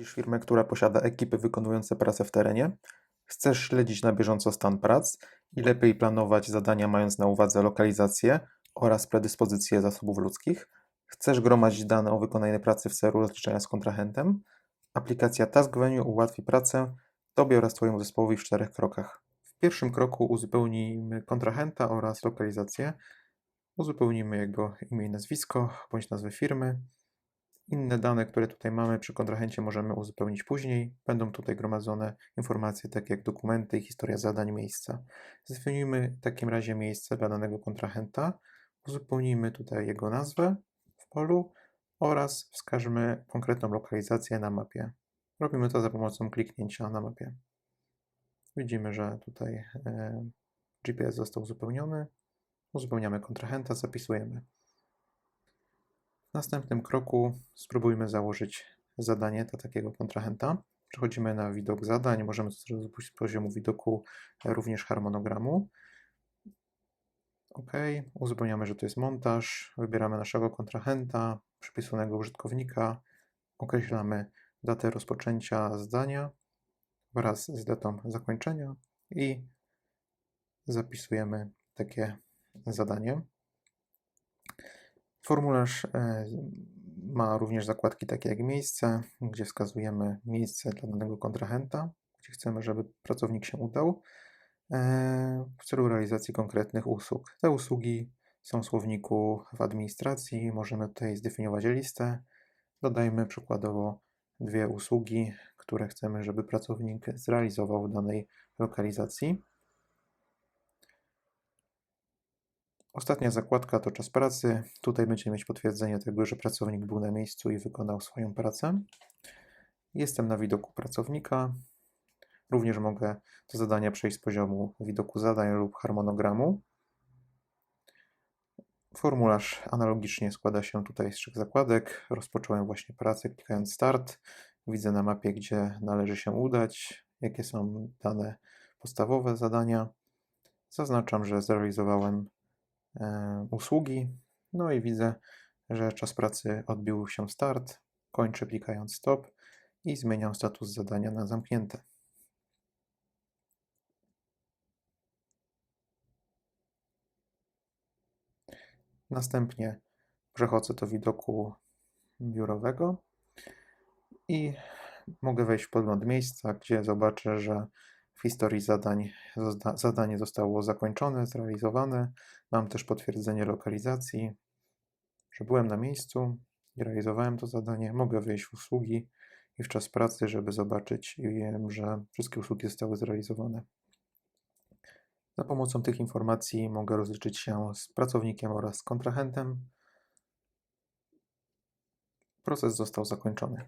Prowadzisz firmę, która posiada ekipy wykonujące pracę w terenie. Chcesz śledzić na bieżąco stan prac i lepiej planować zadania, mając na uwadze lokalizację oraz predyspozycje zasobów ludzkich. Chcesz gromadzić dane o wykonanej pracy w celu rozliczenia z kontrahentem. Aplikacja TaskVenue ułatwi pracę Tobie oraz Twojemu zespołowi w czterech krokach. W pierwszym kroku uzupełnimy kontrahenta oraz lokalizację. Uzupełnimy jego imię i nazwisko bądź nazwę firmy. Inne dane, które tutaj mamy przy kontrahencie możemy uzupełnić później. Będą tutaj gromadzone informacje takie jak dokumenty historia zadań miejsca. Zdefiniujmy w takim razie miejsce dla danego kontrahenta. Uzupełnijmy tutaj jego nazwę w polu oraz wskażmy konkretną lokalizację na mapie. Robimy to za pomocą kliknięcia na mapie. Widzimy, że tutaj e, GPS został uzupełniony. Uzupełniamy kontrahenta, zapisujemy. W następnym kroku spróbujmy założyć zadanie dla takiego kontrahenta. Przechodzimy na widok zadań. Możemy to zrobić z poziomu widoku również harmonogramu. OK, uzupełniamy, że to jest montaż. Wybieramy naszego kontrahenta, przypisanego użytkownika. Określamy datę rozpoczęcia zdania wraz z datą zakończenia i zapisujemy takie zadanie. Formularz e, ma również zakładki takie jak miejsce, gdzie wskazujemy miejsce dla danego kontrahenta, gdzie chcemy, żeby pracownik się udał e, w celu realizacji konkretnych usług. Te usługi są w słowniku w administracji. Możemy tutaj zdefiniować listę. Dodajmy przykładowo dwie usługi, które chcemy, żeby pracownik zrealizował w danej lokalizacji. Ostatnia zakładka to czas pracy. Tutaj będziemy mieć potwierdzenie tego, że pracownik był na miejscu i wykonał swoją pracę. Jestem na widoku pracownika. Również mogę to zadanie przejść z poziomu widoku zadań lub harmonogramu. Formularz analogicznie składa się tutaj z trzech zakładek. Rozpocząłem właśnie pracę klikając Start. Widzę na mapie, gdzie należy się udać, jakie są dane podstawowe zadania. Zaznaczam, że zrealizowałem usługi. No i widzę, że czas pracy odbił się start. Kończę klikając stop i zmieniam status zadania na zamknięte. Następnie przechodzę do widoku biurowego i mogę wejść w podgląd miejsca, gdzie zobaczę, że w historii zadań zadanie zostało zakończone, zrealizowane. Mam też potwierdzenie lokalizacji, że byłem na miejscu i realizowałem to zadanie. Mogę wejść w usługi i w czas pracy, żeby zobaczyć i wiem, że wszystkie usługi zostały zrealizowane. Za pomocą tych informacji mogę rozliczyć się z pracownikiem oraz z kontrahentem. Proces został zakończony.